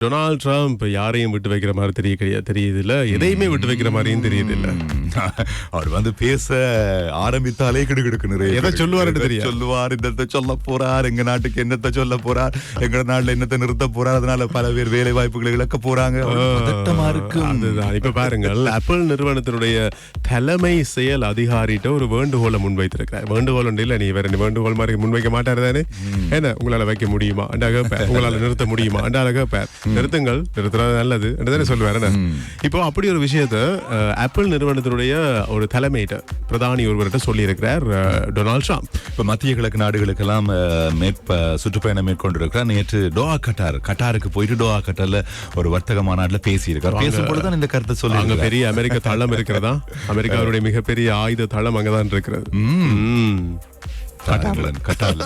Donald Trump யாரையும் விட்டு வைக்கிற மாதிரி தெரிய கிடையாது தெரியுது இல்ல எதையுமே விட்டு வைக்கிற மாதிரியும் தெரியுது இல்லை அவர் வந்து பேச ஆரம்பித்தாலே கிடுகிடுக்கு நிறைய எதை தெரியாது. சொல்லுவார் என்னத்தை சொல்ல போறார் எங்க நாட்டுக்கு என்னத்தை சொல்ல போறார் எங்க நாட்டுல என்னத்தை நிறுத்த போறார் அதனால பல பேர் வேலை வாய்ப்புகளை இழக்க போறாங்க. இப்ப பாருங்கள் ஆப்பிள் நிறுவனத்தினுடைய தலைமை செயல் அதிகாரிட்ட ஒரு வேண்டுகோளை முன்வைத்திருக்கிறார். வேண்டுகோள் இல்ல நீ வேற வேண்டுகோள் மாதிரி முன்வைக்க மாட்டாரு தானே? என்ன உங்களால வைக்க முடியுமா? உங்களால நிறுத்த முடியுமா? கேட்பார் நிறுத்துங்கள் நிறுத்துறது நல்லது. தானே சொல்லுவார்? இப்போ அப்படி ஒரு விஷயத்த ஆப்பிள் நிறுவனத்தினுடைய ஒரு தலைமையிட்ட பிரதானி ஒருவர்கிட்ட சொல்லியிருக்கிறார் டொனால்ட் ட்ரம்ப். இப்ப மத்திய கிழக்கு நாடுகளுக்கெல்லாம் மேற்ப சுற்றுப்பயணம் மேற்கொண்டிருக்கிறார். நேற்று டோஹா கட்டார். கட்டாருக்கு போயிட்டு டோஹா கட்டார்ல ஒரு வர்த்தக மாநாட்டுல பேசியிருக்கார். பேசும்பொழுதுதான் இந்த கருத்தை அங்க சொல்லி பெரிய அமெரிக்க தளம் இருக்கிறதா? அமெரிக்காவுடைய மிகப்பெரிய ஆயுத தளம் அங்கதான் இருக்கிறது. ம். கட்டார்ல.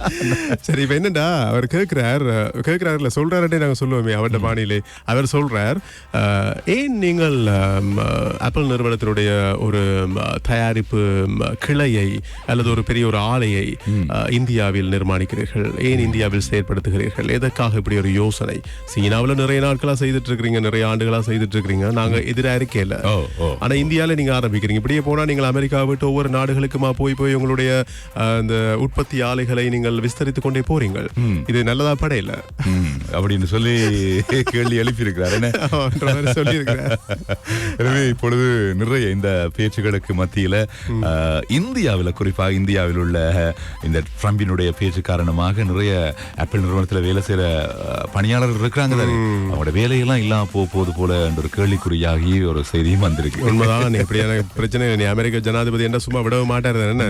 சரி இப்ப என்னடா? அவர் கேட்கிறார் கேட்கிறாருல சொல்றாருட்டே நாங்க சொல்லுவோமே அவர்ட பாணியிலே. அவர் சொல்றார் ஏன் நீங்கள் ஆப்பிள் நிறுவனத்தினுடைய ஒரு தயாரிப்பு கிளையை அல்லது ஒரு பெரிய ஒரு ஆலையை இந்தியாவில் நிர்மாணிக்கிறீர்கள்? ஏன் இந்தியாவில் செயற்படுத்துகிறீர்கள்? எதற்காக இப்படி ஒரு யோசனை? சீனாவுல நிறைய நாட்களா செய்துட்டு இருக்கிறீங்க நிறைய ஆண்டுகளா செய்துட்டு இருக்கிறீங்க நாங்க எதிரா இருக்கேல ஆனா இந்தியால நீங்க ஆரம்பிக்கிறீங்க. இப்படியே போனா நீங்கள் அமெரிக்கா விட்டு ஒவ்வொரு நாடுகளுக்குமா போய் போய் உங்களுடைய இந்த உற்பத்தி ஆலைகளை நீங்கள் விஸ்தரித்துக் கொண்டே போறீங்க இது நல்லதா? படையில. அப்படின்னு சொல்லி கேள்வி எழுப்பியிருக்கிறார். என்ன? சொல்லியிருக்கிறேன் எனவே இப்பொழுது நிறைய இந்த பேச்சுகளுக்கு மத்தியில இந்தியாவில் குறிப்பாக இந்தியாவில் உள்ள இந்த ட்ரம்பினுடைய பேச்சு காரணமாக நிறைய ஆப்பிள் நிறுவனத்தில் வேலை செய்யற பணியாளர்கள் இருக்கிறாங்க அவங்களோட வேலையெல்லாம் இல்லாம போகுது போல என்ற ஒரு கேள்விக்குறியாகி ஒரு செய்தியும் வந்திருக்கு. உண்மைதான் நீ எப்படியான பிரச்சனை அமெரிக்க ஜனாதிபதி என்ன சும்மா விடவே மாட்டாரு என்ன?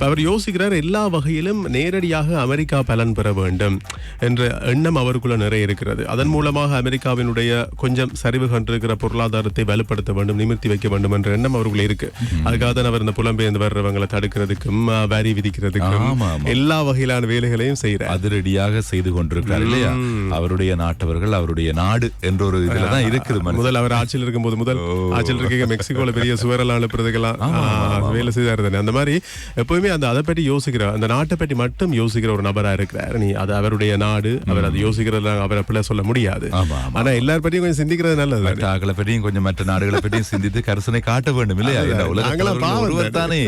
அவர் யோசிக்கிறார் எல்லா வகையிலும் நேரடியாக அமெரிக்கா பலன் பெற வேண்டும் என்ற எண்ணம் அவருக்குள்ள நிறைய இருக்கிறது. அதன் மூலமாக அமெரிக்காவினுடைய கொஞ்சம் சரிவு கண்டிருக்கிற பொருளாதாரத்தை வலுப்படுத்த வேண்டும் நிமிர்த்தி வைக்க வேண்டும் என்ற எண்ணம் அவருக்குள்ள இருக்கு. அதுக்காக தான் அவர் இந்த புலம்பெயர்ந்து வர்றவங்களை தடுக்கிறதுக்கும் வரி விதிக்கிறதுக்கும். எல்லா வகையிலான வேலைகளையும் செய்யறார் அதிரடியாக செய்து கொண்டிருக்கிறார் இல்லையா? அவருடைய நாட்டவர்கள் அவருடைய நாடு என்ற ஒரு இதுல தான் இருக்குது. முதல் அவர் ஆட்சியில் இருக்கும்போது முதல் ஆட்சியில் இருக்க மெக்சிகோல பெரிய சுவரெல்லாம் அனுப்புறதுக்கெல்லாம் வேலை செய்தாரு தானே. அந்த மாதிரி எப்பவுமே அந்த அதை பற்றி யோசிக்கிற அந்த நாட்டை பற்றி மட்டும் யோசிக்கிற ஒரு நபரா இருக்கிறார். நீ அது அவருடைய நாடு அவர் அது யோசிக்கிறதுல அவரை பிள்ளை சொல்ல முடியாது. ஆமா, ஆமா. ஆனா எல்லார் பற்றியும் கொஞ்சம் சிந்திக்கிறது நல்லது தானே. மற்ற ஆக்களை பற்றியும் கொஞ்சம் மற்ற நாடுகளை பற்றியும் சிந்தித்து கரிசனை காட்ட வேண்டும் இல்லையா? தானே.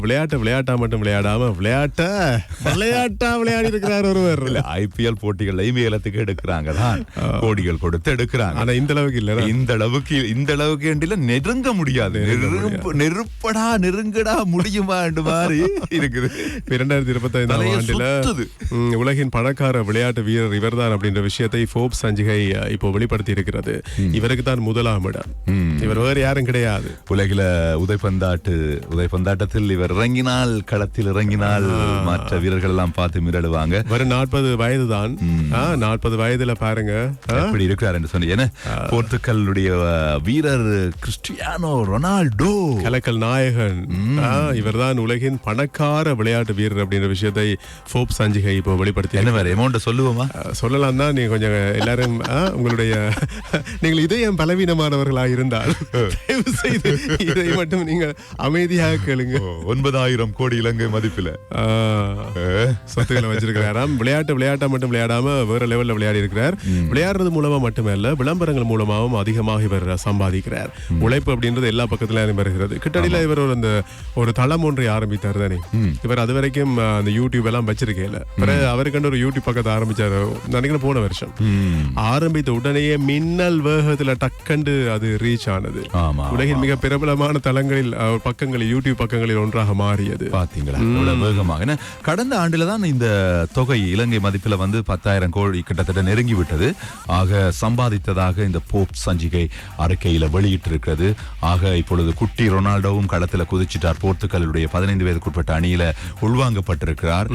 விளையாட்டு விளையாட்டா மட்டும் விளையாடாம விளையாட்ட விளையாட்டா விளையாடி இருக்கிறார் ஒருவர். இல்ல ஐபிஎல் போட்டிகளையும் ஏலத்துக்கு எடுக்கிறாங்க தான். கோடிகள் கொடுத்து எடுக்கிறாங்க. ஆனா இந்த அளவுக்கு இல்ல இந்த அளவுக்கு இந்த அளவுக்கு நெருங்க முடியாது. நெருப்பு நெருப்படா நெருங்கடா முடியுமா என்று மாதிரி இருக்குது. இரண்டாயிரத்தி இருபத்தி ஐந்தாம் ஆண்டுல உலகின் பணக்கார விளையாட்டு வீரர் இவர்தான் அப்படின்ற விஷயத்தை ஃபோர்ப்ஸ் சஞ்சிகை இப்போ வெளிப்படுத்தி இருக்கிறது இவருக்கு தான் முதலாம் இடம். இவர் வேறு யாரும் கிடையாது. உலகில உதைப்பந்தாட்டு உதைப்பந்தாட்டத்தில் இவர் இறங்கினால் களத்தில் இறங்கினால் மற்ற வீரர்கள் எல்லாம் பார்த்து மிரடுவாங்க வெறும் நாற்பது வயது தான் நாற்பது வயதுல பாருங்க. எப்படி இருக்கிறார் என்று சொன்னீங்க. போர்த்துக்கல்லுடைய வீரர் கிறிஸ்டியானோ ரொனால்டோ. கலக்கல் நாயகன். இவர்தான் உலகின் பணக்கார விளையாட்டு வீரர் அப்படின்ற விஷயத்தை ஃபோர்ப்ஸ் சஞ்சிகை இப்போ வெளிப்படுத்தி என்ன வேற அமௌண்ட் சொல்லுவோமா? சொல்லலாம் தான் நீங்க கொஞ்சம் எல்லாரும் உங்களுடைய நீங்கள் இதயம் பலவீனமானவர்களாக இருந்தால் தயவு செய்து இதை மட்டும் நீங்க அமைதியாக கேளுங்க. ஒன்பதாயிரம் கோடி இலங்கை மதிப்பில. சொத்துக்களை வச்சிருக்கிறாராம் விளையாட்டு விளையாட்டா மட்டும் விளையாடாம வேற லெவல்ல விளையாடி இருக்கிறார். விளையாடுறது மூலமா மட்டுமல்ல விளம்பரங்கள் மூலமாகவும் அதிகமாக இவர் சம்பாதிக்கிறார். உழைப்பு அப்படின்றது எல்லா பக்கத்துலயும் வருகிறது. கிட்டடியில இவர் ஒரு அந்த ஒரு தளம் ஒன்றை ஆரம்பித்தார் தானே. இவர் அது வரைக்கும் அந்த யூடியூப் எல்லாம் வச்சிருக்கல பிறகு அவருக்கண்டு ஒரு யூடியூப் பக்கத்தை ஆரம்பிச்சாரு. நினைக்கிறேன் போன வருஷம். ஆரம்பித்த உடனேயே மின்னல் வேகத்துல டக்கண்டு அது ரீச் ஆனது. உலகின் மிக பிரபலமான தளங்களில் பக்கங்களில் யூடியூப் பக்கங்களில் ஒன்றாக மாறியது. பாத்தீங்களா? வேகமாக. கடந்த ஆண்டுல தான் இந்த தொகை இலங்கை மதிப்பில வந்து பத்தாயிரம் கோடி கிட்டத்தட்ட நெருங்கி விட்டது. ஆக சம்பாதித்ததாக இந்த போப் சஞ்சிகை அறிக்கையில வெளியிட்டிருக்கிறது. ஆக இப்பொழுது குட்டி ரொனால்டோவும் களத்துல குதிச்சிட்டார். போர்த்துகலுடைய பதினைந்து வயதுக்குட்பட்ட அணியில உள்வாங்கப்பட்டிருக்கிறார்.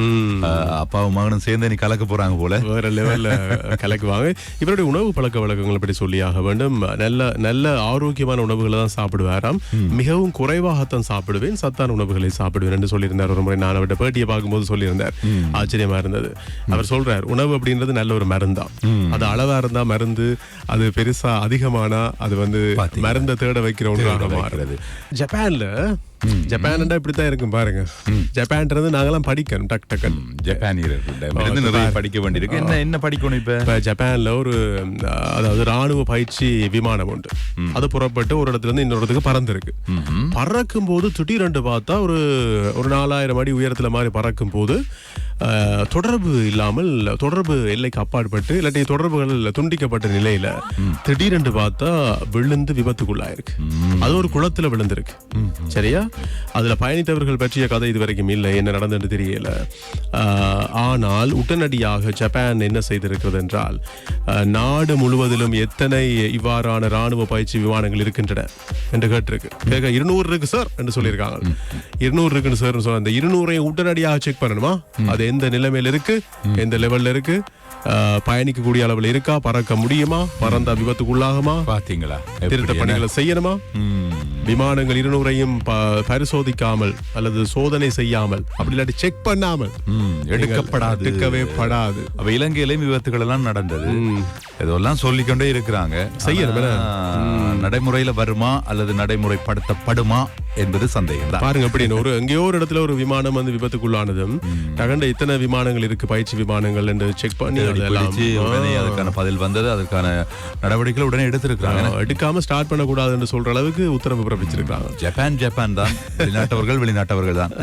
அப்பாவும் மகனும் சேர்ந்து நீ கலக்க போறாங்க போல. வேற லெவல்ல கலக்குவாங்க. இவருடைய உணவு பழக்க வழக்கங்களை பற்றி சொல்லியாக வேண்டும். நல்ல நல்ல ஆரோக்கியமான உணவுகளை தான் சாப்பிடுவாராம். மிகவும் குறைவாகத்தான் சாப்பிடுவேன். சத்தான உணவுகளை சாப்பிடுவேன் என்று சொல்லியிருந்தார். ஒரு முறை நான் அவர்கிட்ட பேட்டியை பார்க்கும்போது சொல்லியிருந்தார். ஆச்சரியமா இருந்தது. அவர் சொல்றார் உணவு அப்படின்றது நல்ல ஒரு மருந்தான் அது அளவா இருந்தா மருந்து அது பெருசா அதிகமானா அது வந்து? மருந்தை தேட வைக்கிற ஒன்றாக மாறுறது ஜப்பான்ல ஜப்பான்டா இப்படித்தான் இருக்கும் பாருங்க. ஜப்பான்ன்றது நாங்கெல்லாம் படிக்கணும் டக் டக்குன்னு. ஜப்பானியர்களிடம் நிறைய படிக்க வேண்டியிருக்கு. என்ன என்ன படிக்கணும் இப்ப? இப்ப ஜப்பான்ல ஒரு அதாவது ராணுவ பயிற்சி விமானம் உண்டு. அது புறப்பட்டு ஒரு இடத்துல இருந்து இன்னொரு இடத்துக்கு பறந்துருக்கு. பறக்கும் போது திடீரென்று பார்த்தா ஒரு ஒரு நாலாயிரம் அடி உயரத்துல மாதிரி பறக்கும் போது தொடர்பு இல்லாமல் தொடர்பு எல்லைக்கு அப்பாற்பட்டு இல்லாட்டி தொடர்புகள் துண்டிக்கப்பட்ட நிலையில திடீரென்று பார்த்தா விழுந்து விபத்துக்குள்ளாயிருக்கு. அது ஒரு குளத்துல விழுந்திருக்கு. சரியா? அதுல பயணித்தவர்கள் பற்றிய கதை இது வரைக்கும் இல்லை. என்ன நடந்தது தெரியல. ஆனால் உடனடியாக ஜப்பான் என்ன செய்திருக்கிறது என்றால் நாடு முழுவதிலும் எத்தனை இவ்வாறான ராணுவ பயிற்சி விமானங்கள் இருக்கின்றன என்று கேட்டிருக்கு. கேட்க இருநூறு இருக்கு சார் என்று சொல்லியிருக்காங்க. இருநூறு இருக்குன்னு சார் சொல்ல அந்த இருநூறையும் உடனடியாக செக் பண்ணணுமா? அது எந்த நிலைமையில இருக்கு? எந்த லெவல்ல இருக்கு? பயணிக்கக்கூடிய அளவில் இருக்கா? பறக்க முடியுமா? பறந்தா விபத்துக்குள்ளாகுமா? பாத்தீங்களா? திருத்த? பணிகளை செய்யணுமா. விமானங்கள் இருநூறையும் பரிசோதிக்காமல் அல்லது சோதனை செய்யாமல் அப்படி இல்லாட்டி செக் பண்ணாமல் எடுக்கப்படாது. எடுக்கவே படாது. அப்ப இலங்கையிலும் விபத்துகள் எல்லாம் நடந்தது. இதெல்லாம் சொல்லிக்கொண்டே இருக்கிறாங்க. செய்யணும், நடைமுறையில வருமா? அல்லது நடைமுறைப்படுத்தப்படுமா? என்பது சந்தேகம் தான் பாருங்க அப்படின்னு ஒரு எங்கேயோ ஒரு இடத்துல ஒரு விமானம் வந்து விபத்துக்குள்ளானதும் தகண்ட இத்தனை விமானங்கள் இருக்கு பயிற்சி விமானங்கள் என்று செக் பண்ணி உடனே அதுக்கான பதில் வந்தது அதற்கான நடவடிக்கைகள் உடனே எடுத்திருக்கிறாங்க. எடுக்காம ஸ்டார்ட் பண்ணக்கூடாது என்று சொல்ற அளவுக்கு உத்தரவு பிறப்பிச்சிருக்காங்க ஜப்பான் ஜப்பான் தான். வெளிநாட்டவர்கள் வெளிநாட்டவர்கள் தான்.